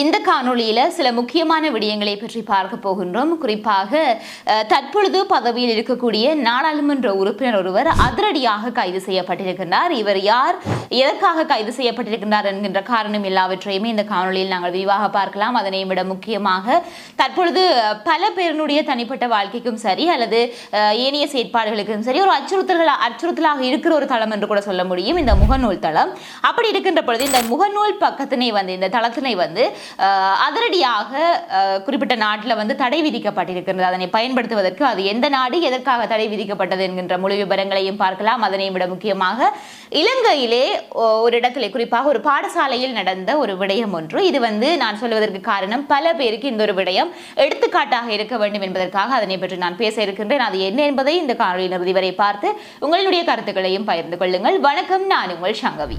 இந்த காணொளியில் சில முக்கியமான விடயங்களை பற்றி பார்க்க போகின்றோம். குறிப்பாக தற்பொழுது பதவியில் இருக்கக்கூடிய நாடாளுமன்ற உறுப்பினர் ஒருவர் அதிரடியாக கைது செய்யப்பட்டிருக்கின்றார். இவர் யார்? எதற்காக கைது செய்யப்பட்டிருக்கின்றார் என்கின்ற காரணம் எல்லாவற்றையுமே இந்த காணொலியில் நாங்கள் விரிவாக பார்க்கலாம். அதனை விட முக்கியமாக தற்பொழுது பல பேரினுடைய தனிப்பட்ட வாழ்க்கைக்கும் சரி அல்லது ஏனைய செயற்பாடுகளுக்கும் சரி ஒரு அச்சுறுத்தல்கள் அச்சுறுத்தலாக இருக்கிற ஒரு தளம் என்று கூட சொல்ல முடியும். இந்த முகநூல் தளம். அப்படி இருக்கின்ற பொழுது இந்த முகநூல் பக்கத்தினை வந்து இந்த தளத்தினை வந்து அதிரடியாக குறிப்பிட்ட நாட்டில் வந்து தடை விதிக்கப்பட்டிருக்கிறது. அதனை பயன்படுத்துவதற்கு அது எந்த நாடு எதற்காக தடை விதிக்கப்பட்டது என்கின்ற முழு விவரங்களையும் பார்க்கலாம். அதனை விட முக்கியமாக இலங்கையிலே ஒரு இடத்திலே குறிப்பாக ஒரு பாடசாலையில் நடந்த ஒரு விடயம் ஒன்று. இது வந்து நான் சொல்வதற்கு காரணம் பல பேருக்கு இந்த ஒரு விடயம் எடுத்துக்காட்டாக இருக்க வேண்டும் என்பதற்காக அதனை பற்றி நான் பேச இருக்கின்றேன். அது என்ன என்பதை இந்த காணொலியின் இறுதி வரை பார்த்து உங்களுடைய கருத்துக்களையும் பகிர்ந்து கொள்ளுங்கள். வணக்கம் நான் உங்கள் சங்கவி.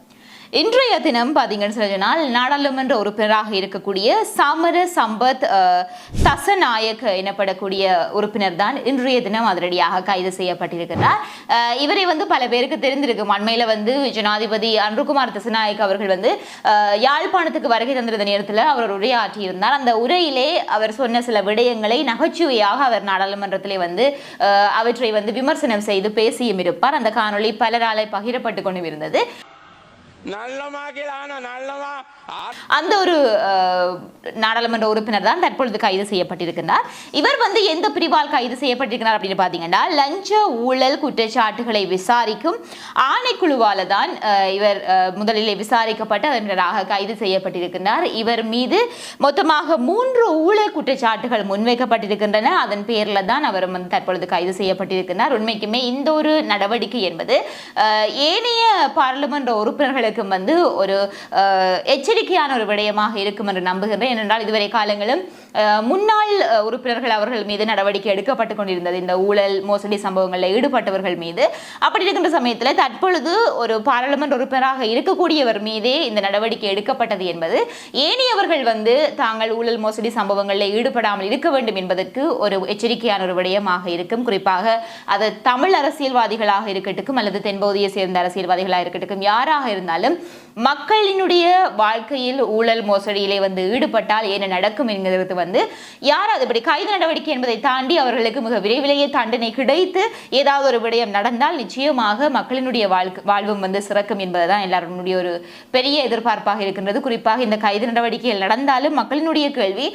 இன்றைய தினம் பார்த்தீங்கன்னு சொல்லி சொன்னால் நாடாளுமன்ற உறுப்பினராக இருக்கக்கூடிய சமர சம்பத் தசநாயக் எனப்படக்கூடிய உறுப்பினர் தான் இன்றைய தினம் அதிரடியாக கைது செய்யப்பட்டிருக்கிறார். இவரை வந்து பல பேருக்கு தெரிந்திருக்கும். அண்மையில் வந்து ஜனாதிபதி அன்ருகுமார் தசநாயக் அவர்கள் வந்து யாழ்ப்பாணத்துக்கு வருகை தந்திருந்த நேரத்தில் அவர் ஒரு உரையாற்றியிருந்தார். அந்த உரையிலே அவர் சொன்ன சில விடயங்களை நகைச்சுவையாக அவர் நாடாளுமன்றத்திலே வந்து அவற்றை வந்து விமர்சனம் செய்து பேசியும் இருப்பார். அந்த காணொளி பலராலே பகிரப்பட்டு கொண்டும் இருந்தது அந்த ஒரு நாடாளுமன்ற உறுப்பினர் தான் தற்பொழுது கைது செய்யப்பட்டிருக்கிறார் இவர் வந்து எந்த பிரிவால் கைது செய்யப்பட்டிருக்கிறார் அப்படின்னு பார்த்தீங்கன்னா லஞ்ச ஊழல் குற்றச்சாட்டுகளை விசாரிக்கும் ஆணைக்குழுவால தான் இவர் அஹ், முதலிலே விசாரிக்கப்பட்டு அதன் கைது செய்யப்பட்டிருக்கிறார் இவர் மீது மொத்தமாக மூன்று ஊழல் குற்றச்சாட்டுகள் முன்வைக்கப்பட்டிருக்கின்றன. அதன் பேரில் தான் அவர் வந்து தற்பொழுது கைது செய்யப்பட்டிருக்கிறார் உண்மைக்குமே இந்த ஒரு நடவடிக்கை என்பது ஏனைய பாராளுமன்ற மக்களுக்கும் வந்து ஒரு எச்சரிக்கையான ஒரு விடயமாக இருக்கும் என்று நம்புகின்றேன். ஏனென்றால் இதுவரை காலங்களும் முன்னாள் உறுப்பினர்கள் அவர்கள் மீது நடவடிக்கை எடுக்கப்பட்டு கொண்டிருந்தது. இந்த ஊழல் மோசடி சம்பவங்களில் ஈடுபட்டவர்கள் மீது. அப்படி இருக்கின்ற சமயத்தில் தற்பொழுது ஒரு பாராளுமன்ற உறுப்பினராக இருக்கக்கூடியவர் மீதே இந்த நடவடிக்கை எடுக்கப்பட்டது என்பது ஏனையவர்கள் வந்து தாங்கள் ஊழல் மோசடி சம்பவங்களில் ஈடுபடாமல் இருக்க வேண்டும் என்பதற்கு ஒரு எச்சரிக்கையான ஒரு விடயமாக இருக்கும். குறிப்பாக அது தமிழ் அரசியல்வாதிகளாக இருக்கட்டும் அல்லது தென்பகுதியை சேர்ந்த அரசியல்வாதிகளாக இருக்கட்டும் யாராக இருந்தாலும் மக்களினுடைய வாழ்க்கையில் ஊழல் மோசடியிலே வந்து ஈடுபட்டால் என்ன நடக்கும் என்கிறது வந்து யார் அதுபடி கைது நடவடிக்கை என்பதை தாண்டி அவர்களுக்கு மிக விரைவிலேயே தண்டனை கிடைத்து ஏதாவது ஒரு விடயம் நடந்தால் நிச்சயமாக மக்களினுடைய வாழ்க்கை வாழ்வும் வந்து சிறக்கும் என்பதுதான் எல்லாருடைய ஒரு பெரிய எதிர்பார்ப்பாக இருக்கின்றது. குறிப்பாக இந்த கைது நடவடிக்கைகள் நடந்தாலும் மக்களினுடைய கேள்வி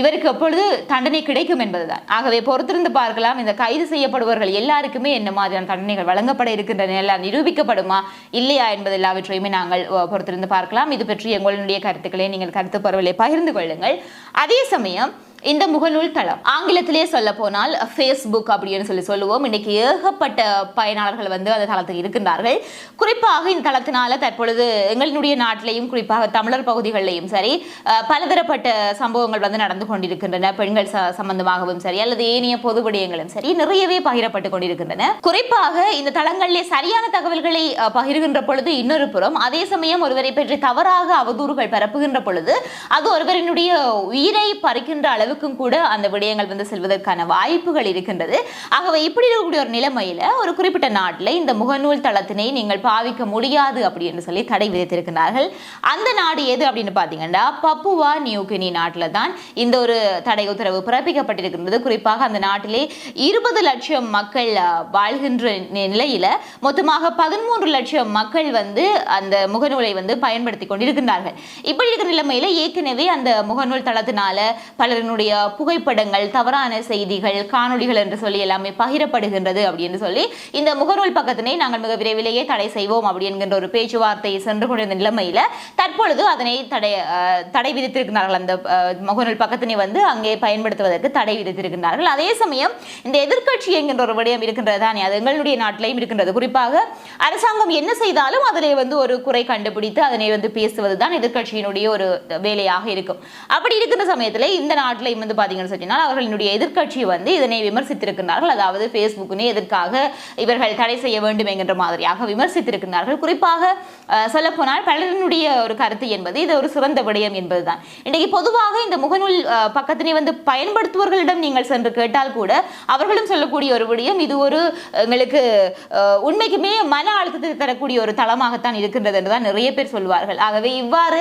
இவருக்கு எப்பொழுது தண்டனை கிடைக்கும் என்பதுதான். ஆகவே பொறுத்திருந்து பார்க்கலாம் இந்த கைது செய்யப்படுபவர்கள் எல்லாருக்குமே என்ன மாதிரியான தண்டனைகள் வழங்கப்பட இருக்கின்றன எல்லாம் நிரூபிக்கப்படுமா இல்லையா என்பது எல்லாவற்றையுமே நாங்கள் பொறுத்திருந்து பார்க்கலாம். இது பற்றி எங்களுடைய கருத்துக்களை நீங்கள் கருத்து பரவலை பகிர்ந்து கொள்ளுங்கள். அதே சமயம் இந்த முகநூல் தளம். ஆங்கிலத்திலேயே சொல்ல போனால் ஃபேஸ்புக் அப்படின்னு சொல்லி சொல்லுவோம். இன்னைக்கு ஏகப்பட்ட பயனாளர்கள் வந்து அந்த தளத்தில் இருக்கின்றார்கள். குறிப்பாக இந்த தளத்தினால தற்பொழுது எங்களினுடைய நாட்டிலையும் குறிப்பாக தமிழர் பகுதிகளிலையும் சரி பலதரப்பட்ட சம்பவங்கள் வந்து நடந்து கொண்டிருக்கின்றன. பெண்கள் ச- சம்பந்தமாகவும் சரி அல்லது ஏனைய பொது விடயங்களும் சரி நிறையவே பகிரப்பட்டு கொண்டிருக்கின்றன. குறிப்பாக இந்த தளங்களிலே சரியான தகவல்களை பகிர்கின்ற பொழுது இன்னொரு புறம் அதே சமயம் ஒருவரை பற்றி தவறாக அவதூறுகள் பரப்புகின்ற பொழுது அது ஒருவரினுடைய உயிரை பறிக்கின்ற அளவு அளவுக்கும் கூட அந்த விடயங்கள் வந்து செல்வதற்கான வாய்ப்புகள் இருக்கின்றது. ஆகவே இப்படி இருக்கக்கூடிய ஒரு நிலைமையில ஒரு குறிப்பிட்ட நாட்டில் இந்த முகநூல் தளத்தினை நீங்கள் பாவிக்க முடியாது அப்படி என்று சொல்லி தடை விதித்திருக்கிறார்கள் அந்த நாடு எது அப்படின்னு பார்த்தீங்கன்னா பப்புவா நியூகினி நாட்டில் தான் இந்த ஒரு தடை உத்தரவு பிறப்பிக்கப்பட்டிருக்கின்றது. குறிப்பாக அந்த நாட்டிலே இருபது லட்சம் மக்கள் வாழ்கின்ற நி- நிலையில மொத்தமாக பதிமூன்று லட்சம் மக்கள் வந்து அந்த முகநூலை வந்து பயன்படுத்தி கொண்டிருக்கின்றார்கள். இப்படி இருக்கிற நிலைமையில ஏற்கனவே அந்த முகநூல் தளத்தினால பலரினுடைய புகைப்படங்கள் தவறான செய்திகள் காணொளிகள் என்று சொல்லி எல்லாமே பகிரப்படுகின்றது அப்படின்னு சொல்லி இந்த முகநூல் பக்கத்தினை நாங்கள் மிக விரைவிலேயே தடை செய்வோம் அப்படி என்கின்ற ஒரு பேச்சுவார்த்தை சென்று கொண்டிருந்த நிலைமையில தற்பொழுது அதனை தடை தடை விதித்திருக்கிறார்கள். அந்த முகநூல் பக்கத்தினை வந்து அங்கே பயன்படுத்துவதற்கு தடை விதித்திருக்கிறார்கள். அதே சமயம் இந்த எதிர்க்கட்சி என்கின்ற ஒரு விடயம் இருக்கின்றது தானே? அது எங்களுடைய நாட்டிலையும் இருக்கின்றது. குறிப்பாக அரசாங்கம் என்ன செய்தாலும் அதிலே வந்து ஒரு குறை கண்டுபிடித்து அதனை வந்து பேசுவது தான் எதிர்க்கட்சியினுடைய ஒரு வேலையாக இருக்கும். அப்படி இருக்கின்ற சமயத்தில் இந்த நாட்டில் மாணவர்களையும் வந்து பார்த்தீங்கன்னு சொன்னால் அவர்களுடைய எதிர்கட்சி வந்து இதனை விமர்சித்திருக்கிறார்கள் அதாவது ஃபேஸ்புக்குனே எதற்காக இவர்கள் தடை செய்ய வேண்டும் என்கின்ற மாதிரியாக விமர்சித்திருக்கிறார்கள் குறிப்பாக சொல்லப்போனால் பலரினுடைய ஒரு கருத்து என்பது இது ஒரு சிறந்த விடயம் என்பதுதான். இன்றைக்கு பொதுவாக இந்த முகநூல் பக்கத்தினை வந்து பயன்படுத்துவர்களிடம் நீங்கள் சென்று கேட்டால் கூட அவர்களும் சொல்லக்கூடிய ஒரு விடயம் இது ஒரு எங்களுக்கு உண்மைக்குமே மன அழுத்தத்தை தரக்கூடிய ஒரு தளமாகத்தான் இருக்கின்றது என்றுதான் நிறைய பேர் சொல்வார்கள். ஆகவே இவ்வாறு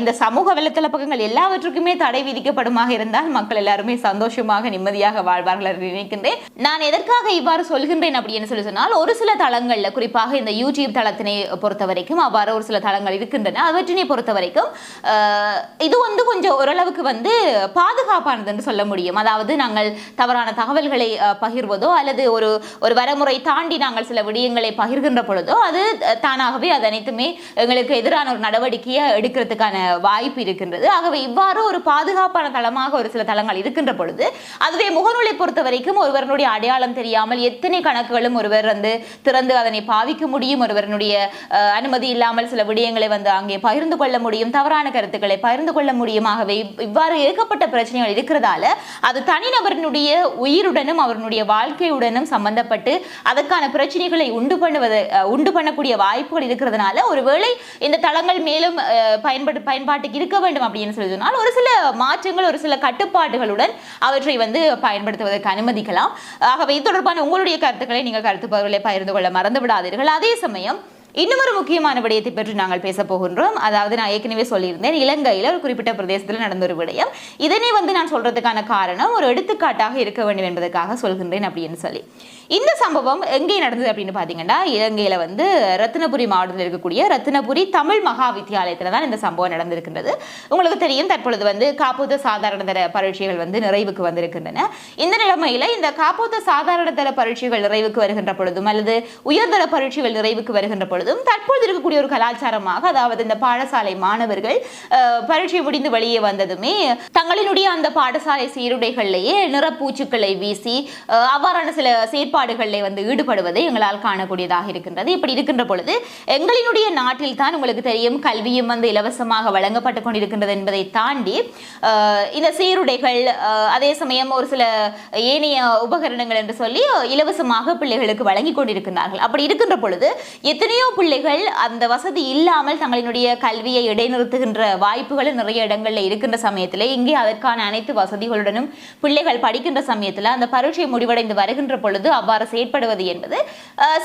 இந்த சமூக வலைத்தள பக்கங்கள் எல்லாவற்றுக்குமே தடை விதிக்கப்படுமாக இருந்தால் மக்கள் எல்லாருமே சந்தோஷமாக நிம்மதியாக வாழ்வார்கள் என்று நினைக்கின்றேன். நான் எதற்காக இவ்வாறு சொல்கின்றேன் அப்படின்னு சொல்லி சொன்னால் ஒரு சில தளங்கள்ல குறிப்பாக இந்த யூடியூப் தளத்தினை பொறுத்த வரைக்கும் அவ்வாறு ஒரு சில தளங்கள் இருக்கின்றன. அவற்றினை பொறுத்த வரைக்கும் இது வந்து கொஞ்சம் ஓரளவுக்கு வந்து பாதுகாப்பானது என்று சொல்ல முடியும். அதாவது நாங்கள் தவறான தகவல்களை பகிர்வதோ அல்லது ஒரு ஒரு வரைமுறை தாண்டி நாங்கள் சில விடயங்களை பகிர்கின்ற பொழுதோ அது தானாகவே அது அனைத்துமே எங்களுக்கு எதிரான ஒரு நடவடிக்கையை எடுக்கிறதுக்கான வாய்ப்பு இருக்கின்றது. ஆகவே இவ்வாறு ஒரு பாதுகாப்பான தளமாக ஒரு சில தளங்கள் இருக்கின்ற பொழுது அதுவே முகநூலை பொறுத்த வரைக்கும் ஒருவருடைய அடையாளம் தெரியாமல் எத்தனை கணக்குகளும் ஒருவர் வந்து திறந்து அதனை பாவிக்க முடியும் ஒருவருடைய அனுமதி இல்லாமல் சில விடயங்களை வந்து அங்கே பகிர்ந்து கொள்ள முடியும் தவறான கருத்துக்களை பகிர்ந்து கொள்ள முடியுமாகவே இவ்வாறு ஏகப்பட்ட பிரச்சனைகள் இருக்கிறதால அது தனிநபரினுடைய உயிருடனும் அவருடைய வாழ்க்கையுடனும் சம்பந்தப்பட்டு அதற்கான பிரச்சனைகளை உண்டு பண்ணுவது உண்டு பண்ணக்கூடிய வாய்ப்புகள் இருக்கிறதுனால ஒருவேளை இந்த தளங்கள் மேலும் அஹ், பயன்படு பயன்பாட்டுக்கு இருக்க வேண்டும் அப்படின்னு சொல்லி சொன்னால் ஒரு சில மாற்றங்கள் ஒரு சில கட்டுப்பாடுகளுடன் அவற்றை வந்து பயன்படுத்துவதற்கு அனுமதிக்கலாம். ஆகவே இது தொடர்பான உங்களுடைய கருத்துக்களை நீங்கள் கருத்து பகிர்ந்து கொள்ள மறந்து விடாதீர்கள் அதே சமயம் இன்னும் ஒரு முக்கியமான விடயத்தை பற்றி நாங்கள் பேச போகின்றோம். அதாவது நான் ஏற்கனவே சொல்லியிருந்தேன் இலங்கையில் ஒரு குறிப்பிட்ட பிரதேசத்தில் நடந்த ஒரு விடயம். இதனை வந்து நான் சொல்றதுக்கான காரணம் ஒரு எடுத்துக்காட்டாக இருக்க வேண்டும் என்பதற்காக சொல்கின்றேன் அப்படின்னு சொல்லி. இந்த சம்பவம் எங்கே நடந்தது அப்படின்னு பார்த்தீங்கன்னா இலங்கையில் வந்து ரத்தினபுரி மாவட்டத்தில் இருக்கக்கூடிய ரத்தினபுரி தமிழ் மகா வித்தியாலயத்தில் தான் இந்த சம்பவம் நடந்திருக்கின்றது. உங்களுக்கு தெரியும் தற்பொழுது வந்து காப்போத்த சாதாரண தர பரீட்சைகள் வந்து நிறைவுக்கு வந்திருக்கின்றன. இந்த நிலைமையில இந்த காப்போத்த சாதாரண தர பரீட்சைகள் நிறைவுக்கு வருகின்ற பொழுதும் அல்லது உயர்தர பரீட்சைகள் நிறைவுக்கு வருகின்ற பொழுதும் தற்பொழுது இருக்கக்கூடிய ஒரு கலாச்சாரமாக அதாவது இந்த பாடசாலை மாணவர்கள் பரீட்சை முடிந்து வெளியே வந்ததுமே தங்களினுடைய அந்த பாடசாலை சீருடைகளிலேயே நிறப்பூச்சுக்களை வீசி அவ்வாறான சில செயற்பாடுகளில் வந்து ஈடுபடுவதை எங்களால் காணக்கூடியதாக இருக்கின்றது. இப்படி இருக்கின்ற பொழுது எங்களினுடைய நாட்டில் தான் உங்களுக்கு தெரியும் கல்வியும் வந்து இலவசமாக வழங்கப்பட்டு கொண்டிருக்கின்றது என்பதை தாண்டி இந்த சீருடைகள் அதே சமயம் ஒரு சில ஏனைய உபகரணங்கள் என்று சொல்லி இலவசமாக பிள்ளைகளுக்கு வழங்கி கொண்டிருக்கிறார்கள் அப்படி இருக்கின்ற பொழுது எத்தனையோ பிள்ளைகள் அந்த வசதி இல்லாமல் தங்களினுடைய கல்வியை இடைநிறுத்துகின்ற வாய்ப்புகளும் நிறைய இடங்களில் இருக்கின்ற சமயத்தில் இங்கே அதற்கான அனைத்து வசதிகளுடனும் பிள்ளைகள் படிக்கின்ற சமயத்தில் அந்த பரீட்சை முடிவடைந்து வருகின்ற பொழுது அவ்வாறு செயற்படுவது என்பது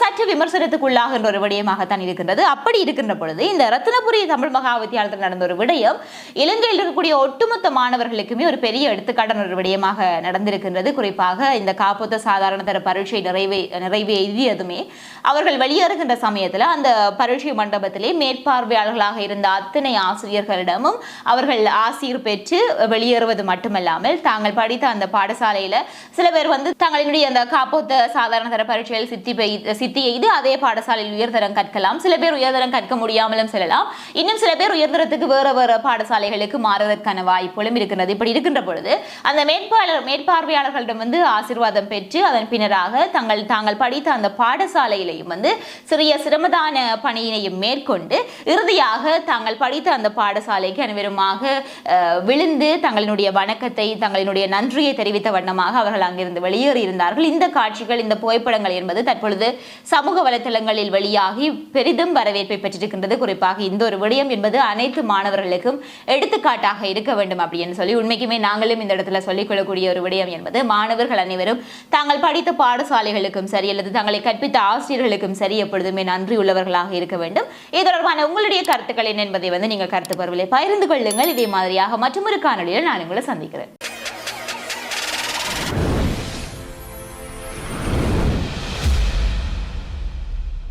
சற்று விமர்சனத்துக்குள்ளாகின்ற ஒரு விடயமாகத்தான் இருக்கின்றது. அப்படி இருக்கின்ற பொழுது இந்த ரத்தினபுரி தமிழ் மகா வித்தியாலயத்தில் நடந்த ஒரு விடயம் இலங்கையில் இருக்கக்கூடிய ஒட்டுமொத்த மாணவர்களுக்குமே ஒரு பெரிய எடுத்துக்காட்டான ஒரு விடயமாக நடந்திருக்கின்றது. குறிப்பாக இந்த காப்போத்த சாதாரண தர பரீட்சை நிறைவே நிறைவே எழுதியதுமே அவர்கள் வெளியேறுகின்ற சமயத்தில் அந்த பரீட்சை மண்டபத்திலே மேற்பார்வையாளர்களாக இருந்த அத்தனை ஆசிரியர்களிடமும் அவர்கள் ஆசிரியர் பெற்று வெளியேறுவது மட்டுமல்லாமல் தாங்கள் படித்த அந்த பாடசாலையில சில பேர் வந்து தங்களினுடைய அந்த காப்போத்த சாதாரண தர பரீட்சையில் சித்தி பெய்- சித்தி எய்து அதே பாடசாலையில் உயர்தரம் கற்கலாம். சில பேர் உயர்தரம் கற்க முடியாமலும் செல்லலாம். இன்னும் சில பேர் உயர்தரத்துக்கு வேற வேற பாடசாலைகளுக்கு மாறுவதற்கான வாய்ப்புகளும் இருக்கின்றது. இப்படி இருக்கின்ற பொழுது அந்த மேற்பாளர் மேற்பார்வையாளர்களிடம் வந்து ஆசீர்வாதம் பெற்று அதன் பின்னராக தங்கள் தாங்கள் படித்த அந்த பாடசாலையிலையும் வந்து சிறிய சிரமதான பணியினையும் மேற்கொண்டு இறுதியாக தாங்கள் படித்த அந்த பாடசாலைக்கு அனைவருமாக விழுந்து தங்களினுடைய வணக்கத்தை தங்களினுடைய நன்றியை தெரிவித்த வண்ணமாக அவர்கள் அங்கிருந்து வெளியேறி இருந்தார்கள். இந்த காட்சிகள் இந்த புகைப்படங்கள் என்பது தற்பொழுது சமூக வலைத்தளங்களில் வெளியாகி பெரிதும் வரவேற்பை பெற்றிருக்கின்றது. குறிப்பாக இந்த ஒரு விடயம் என்பது அனைத்து மாணவர்களுக்கும் எடுத்துக்காட்டாக இருக்க வேண்டும் அப்படின்னு சொல்லி உண்மைக்குமே நாங்களும் இந்த இடத்துல சொல்லிக் கொள்ளக்கூடிய ஒரு விடயம் என்பது மாணவர்கள் அனைவரும் தாங்கள் படித்த பாடசாலைகளுக்கும் சரி அல்லது தங்களை கற்பித்த ஆசிரியர்களுக்கும் சரி எப்பொழுதுமே நன்றி உள்ளவர்களாக இருக்க வேண்டும். இது தொடர்பான உங்களுடைய கருத்துக்கள் என்ன என்பதை வந்து நீங்கள் கருத்து பருவலை பகிர்ந்து கொள்ளுங்கள். இதே மாதிரியாக மற்றொரு காணொலியில் நான் உங்களை சந்திக்கிறேன்.